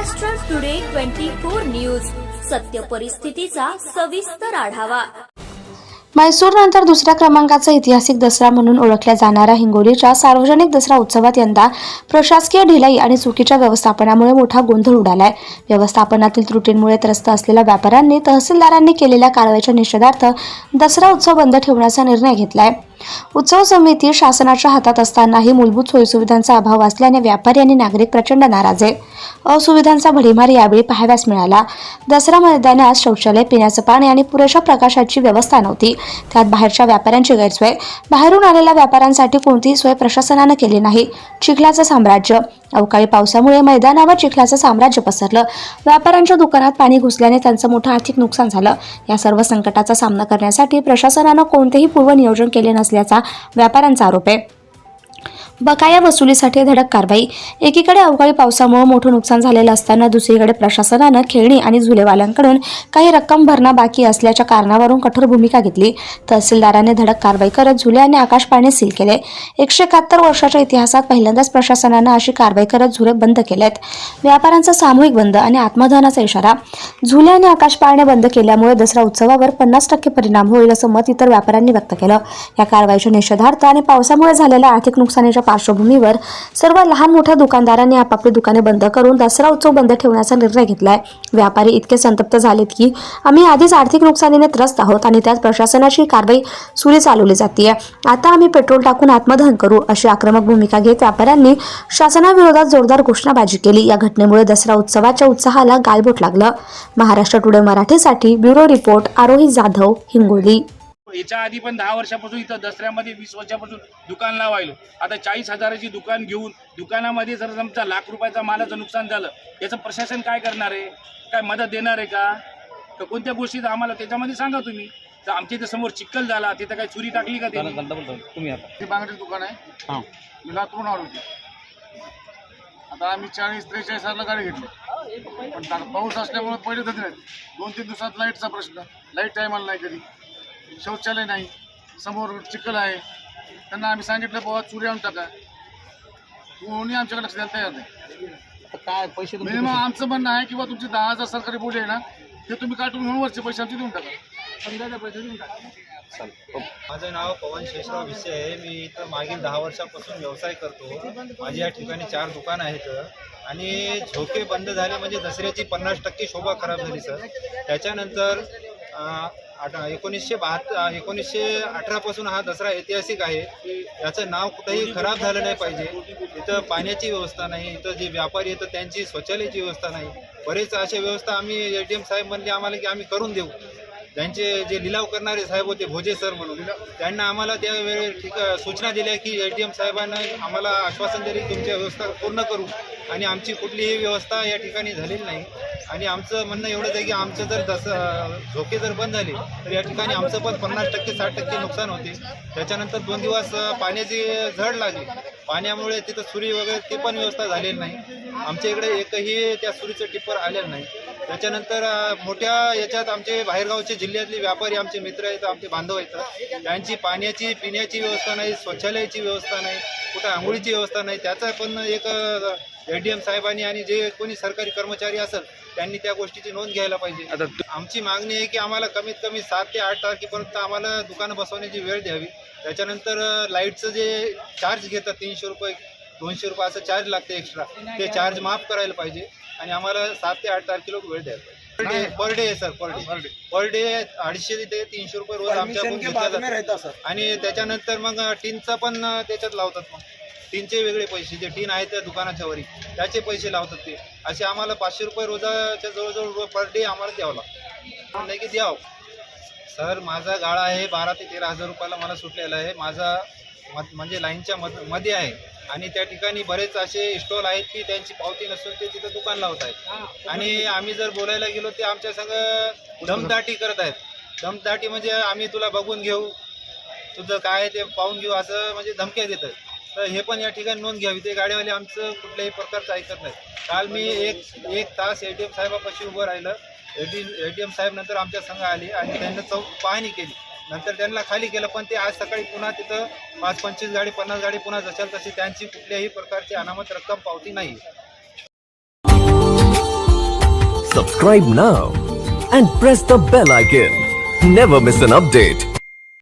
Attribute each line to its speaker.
Speaker 1: Maharashtra today twenty four news सत्य परिस्थितीचा सविस्तर आढावा.
Speaker 2: म्हैसूर नंतर दुसऱ्या क्रमांकाचा ऐतिहासिक दसरा म्हणून ओळखल्या जाणाऱ्या हिंगोलीच्या सार्वजनिक दसरा उत्सवात यंदा प्रशासकीय ढिलाई आणि चुकीच्या व्यवस्थापनामुळे मोठा गोंधळ उडालाय. व्यवस्थापनातील त्रुटींमुळे त्रस्त असलेल्या व्यापाऱ्यांनी तहसीलदारांनी केलेल्या कारवाईच्या निषेधार्थ दसरा उत्सव बंद ठेवण्याचा निर्णय घेतलाय. उत्सव समिती शासनाच्या हातात असतानाही मूलभूत सोयीसुविधांचा अभाव असल्याने व्यापारी आणि नागरिक प्रचंड नाराज आहे. असुविधांचा भडीमार यावेळी पाहाव्यास मिळाला. दसरा मैदानात शौचालय पिण्याचं पाणी आणि पुरेशा प्रकाशाची व्यवस्था नव्हती. त्यात बाहेरच्या व्यापाऱ्यांची गैरसोय. बाहेरून आलेल्या व्यापाऱ्यांसाठी कोणतीही सोय प्रशासनानं केली नाही. चिखलाचं साम्राज्य. अवकाळी पावसामुळे मैदानावर चिखलाचं साम्राज्य पसरलं. व्यापाऱ्यांच्या दुकानात पाणी घुसल्याने त्यांचं मोठं आर्थिक नुकसान झालं. या सर्व संकटाचा सामना करण्यासाठी प्रशासनानं कोणतेही पूर्वनियोजन केले असल्याचा व्यापाऱ्यांचा आरोप आहे. बकाया वसुलीसाठी धडक कारवाई. एकीकडे अवकाळी पावसामुळे मोठं नुकसान झालेलं असताना दुसरीकडे प्रशासनानं खेळणी आणि झुलेवाल्यांकडून काही रक्कम भरणा बाकी असल्याच्या कारणावरून कठोर भूमिका घेतली. तहसीलदाराने धडक कारवाई करत झुले आणि आकाश पाळणे सील केले. एकशे एकाहत्तर वर्षाच्या इतिहासात पहिल्यांदाच प्रशासनानं अशी कारवाई करत झुले बंद केलेत. व्यापाऱ्यांचा सामूहिक बंद आणि आत्मदहनाचा इशारा. झुले आणि आकाश पाळणे बंद केल्यामुळे दसरा उत्सवावर पन्नास टक्के परिणाम होईल असं मत इतर व्यापाऱ्यांनी व्यक्त केलं. या कारवाईच्या निषेधार्थ आणि पावसामुळे झालेल्या आर्थिक नुकसानीच्या पार्श्वभूमीवर सर्व लहान मोठ्या दुकानदारांनी आपापली दुकाने बंद करून दसरा उत्सव बंद ठेवण्याचा निर्णय घेतलाय. व्यापारी इतके संतप्त झालेत की आम्ही आधीच आर्थिक नुकसानीने त्रस्त आहोत आणि त्यात प्रशासनाची कारवाई सुरी चालवली जाते आता आम्ही पेट्रोल टाकून आत्मदहन करू अशी आक्रमक भूमिका घेत व्यापाऱ्यांनी शासनाविरोधात जोरदार घोषणाबाजी केली. या घटनेमुळे दसरा उत्सवाच्या उत्साहाला गालबोट लागलं. महाराष्ट्र टुडे मराठीसाठी ब्युरो रिपोर्ट आरोही जाधव हिंगोली.
Speaker 3: याच्या आधी पण दहा वर्षापासून इथं दसऱ्यामध्ये वीस वर्षापासून दुकान लावायलो. आता चाळीस हजाराची दुकान घेऊन दुकानामध्ये जर समजा लाख रुपयाचा मालाचं नुकसान झालं याचं प्रशासन काय करणार आहे? काय मदत देणार आहे का? तर कोणत्या गोष्टीत आम्हाला त्याच्यामध्ये सांगा तुम्ही? तर आमच्या इथं समोर चिक्कल झाला तिथं काय चुरी टाकली का त्यांनी?
Speaker 4: हे बांगडीचं दुकान आहे. मी लातूरून आलो होतो. आता आम्ही चाळीस त्रेचाळीस हजारला गाडी घेतली. पण आता पाऊस असल्यामुळे पहिले धंदे नाहीत दोन तीन दिवसात लाईटचा प्रश्न. लाइट टायमाला नाही कधी. शौचालय नाही समोर चिखल आहे. त्यांना आम्ही सांगितलं बाबा चुरी आणून टाका. कोणी आमच्याकडे लक्ष द्यायला तयार नाही.
Speaker 5: काय पैसे तुमचे
Speaker 4: मिनिमम आमचं म्हणणं आहे की बा तुमचे दहा हजार सरकारी बोली आहे ना ते तुम्ही काटून घेऊन वरचे पैसे आमचे देऊन टाका. पैसे देऊन टाका.
Speaker 6: माझं नाव पवन शेषराव भिसे आहे. मी इथं मागील दहा वर्षापासून व्यवसाय करतो. माझी या ठिकाणी चार दुकानं आहेत. आणि झोके बंद झाले म्हणजे दसऱ्याची पन्नास टक्के शोभा खराब झाली सर. त्याच्यानंतर आठ एकोणीसशे बहात्तर एकोणीसशे अठरापासून हा दसरा ऐतिहासिक आहे. याचं नाव कुठंही खराब झालं नाही पाहिजे. इथं पाण्याची व्यवस्था नाही इथं जे व्यापारी येतं त्यांची शौचालयाची व्यवस्था नाही. बरेच अशा व्यवस्था आम्ही ए टी एम साहेब म्हणले आम्हाला की आम्ही करून देऊ. त्यांचे जे लिलाव करणारे साहेब होते भोजे सर म्हणून त्यांना आम्हाला त्यावेळी ठीक सूचना दिल्या की ए टी एम साहेबांना आम्हाला आश्वासन दिले तुमच्या व्यवस्था पूर्ण करू. आणि आमची कुठलीही व्यवस्था या ठिकाणी झालेली नाही. आणि आमचं म्हणणं एवढंच आहे की आमचं जर दस झोके जर बंद झाले तर या ठिकाणी आमचं पण पन्नास टक्के साठ टक्के नुकसान होते. त्याच्यानंतर दोन दिवस पाण्याची झड लागली. पाण्यामुळे तिथं सुरी वगैरे ते पण व्यवस्था झालेली नाही. आमच्या इकडे एकही त्या सुरीचं टिप्पर आलेलं नाही. त्याच्यानंतर मोठ्या याच्यात आमचे बाहेरगावचे जिल्ह्यातले व्यापारी आमचे मित्र आहेत आमचे बांधव आहेत. त्यांची पाण्याची पिण्याची व्यवस्था नाही शौचालयाची व्यवस्था नाही कुठं आंघोळीची व्यवस्था नाही. त्याचा पण एक ए डी एम साहेबांनी आणि जे कोणी सरकारी कर्मचारी असेल त्यांनी त्या गोष्टीची नोंद घ्यायला पाहिजे. आमची मागणी आहे की आम्हाला कमीत कमी सात ते आठ तारखेपर्यंत आम्हाला दुकानं बसवण्याची वेळ द्यावी. त्याच्यानंतर अ, लाईटचं जे चार्ज घेतात तीनशे रुपये दोनशे रुपये असं चार्ज लागते एक्स्ट्रा ते चार्ज माफ करायला पाहिजे आणि आम्हाला सात ते आठ तारखेला वेळ द्यायला पाहिजे. Per day per day sir per day per day अडीचशे ते तीनशे रुपये रोज घेतला जातो आणि त्याच्यानंतर मग टीनचं पण अ, त्याच्यात लावतात मग. टीनचे वेगळे पैसे जे टीन आहे त्या दुकानाच्या वरी त्याचे पैसे लावतात ते. असे आम्हाला पाचशे रुपये रोजाच्या जवळजवळ पर डे आम्हाला द्यावं लागतं. नाही की द्यावं. सर माझा गाळा आहे बारा ते तेरा हजार रुपयाला मला सुटलेला आहे. माझा मध- म्हणजे लाईनच्या मधमध्ये आहे. आणि त्या ठिकाणी बरेच असे स्टॉल आहेत की त्यांची पावती नसून ते तिथं दुकान लावत आहेत. आणि आम्ही जर बोलायला गेलो ते आमच्या संग दमदाटी करत आहेत. दमदाटी म्हणजे आम्ही तुला बघून घेऊ. तुझं काय आहे ते पाहून घेऊ असं म्हणजे धमक्या देतात. तर हे पण या ठिकाणी नोंद घ्यावी. ते गाडीवाले आमचं कुठल्याही प्रकारचं ऐकत नाही काल मी एक एक तास ए टी एम साहेबापाशी उभं राहिलं. A T A T M साहेब नंतर आमच्या संघ आले आणि त्यांना चौक पाहणी केली. नंतर त्यांना खाली केलं पण ते आज सकाळी पुन्हा तिथं पाच पंचवीस गाडी पन्नास गाडी पुन्हा जशाल तशी त्यांची कुठल्याही प्रकारची अनामत रक्कम पावती नाही
Speaker 5: सबस्क्राईब ना and press the bell icon never miss an update